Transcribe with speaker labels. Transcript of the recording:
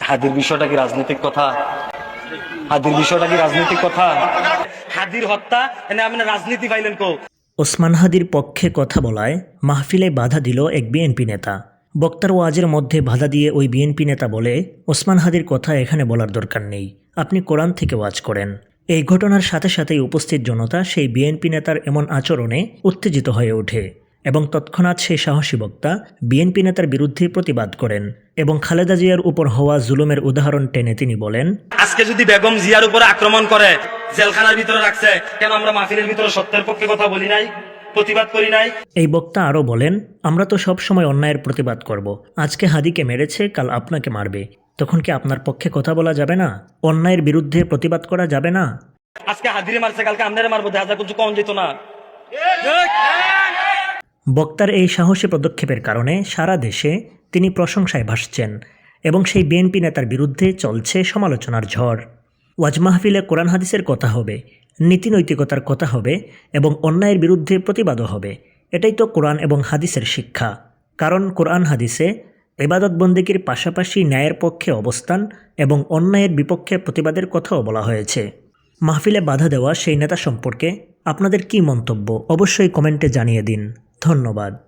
Speaker 1: হাদির বিষয়টা কি রাজনৈতিক কথা? হাদির বিষয়টা কি রাজনৈতিক কথা? হাদির হত্যা? এনে আপনি রাজনীতি পাইলেন কো?
Speaker 2: ওসমান হাদির পক্ষে কথা বলায় মাহফিলে বাধা দিল এক বিএনপি নেতা। বক্তার ওয়াজের মধ্যে বাধা দিয়ে ওই বিএনপি নেতা বলে, ওসমান হাদির কথা এখানে বলার দরকার নেই। আপনি কোরআন থেকে ওয়াজ করেন। এই ঘটনার সাথে সাথেই উপস্থিত জনতা সেই বিএনপি নেতার এমন আচরণে উত্তেজিত হয়ে ওঠে। এবং তৎক্ষণাৎ সেই সাহসী বক্তা বিএনপি নেতার বিরুদ্ধে প্রতিবাদ করেন এবং খালেদা জিয়ার উপর হওয়া জুলুমের উদাহরণ টেনে তিনি বলেন
Speaker 1: আজকে যদি বেগম জিয়ার উপর আক্রমণ করে জেলখানার ভিতরে রাখছে কেন আমরা মাহফিলের ভিতরে সত্যের পক্ষে কথা বলি নাই প্রতিবাদ করি নাই?
Speaker 2: এই বক্তা আরও বলেন আমরা তো সব সময় অন্যায়ের প্রতিবাদ করব। আজকে হাদিকে মেরেছে কাল আপনাকে মারবে। তখন কি আপনার পক্ষে কথা বলা যাবে না? অন্যায়ের বিরুদ্ধে প্রতিবাদ করা যাবে না?
Speaker 1: আজকে হাদিরে মারছে কালকে আপনারা মারবো দেখা যায় কিছু কম যেত না।
Speaker 2: বক্তার এই সাহসী পদক্ষেপের কারণে সারা দেশে তিনি প্রশংসায় ভাসছেন এবং সেই বিএনপি নেতার বিরুদ্ধে চলছে সমালোচনার ঝড়। ওয়াজ মাহফিলে কোরআন হাদিসের কথা হবে নীতি নৈতিকতার কথা হবে এবং অন্যায়ের বিরুদ্ধে প্রতিবাদও হবে। এটাই তো কোরআন এবং হাদিসের শিক্ষা। কারণ কোরআন হাদিসে এবাদত বন্দিকির পাশাপাশি ন্যায়ের পক্ষে অবস্থান এবং অন্যায়ের বিপক্ষে প্রতিবাদের কথাও বলা হয়েছে। মাহফিলে বাধা দেওয়া সেই নেতা সম্পর্কে আপনাদের কী মন্তব্য? অবশ্যই কমেন্টে জানিয়ে দিন। ধন্যবাদ।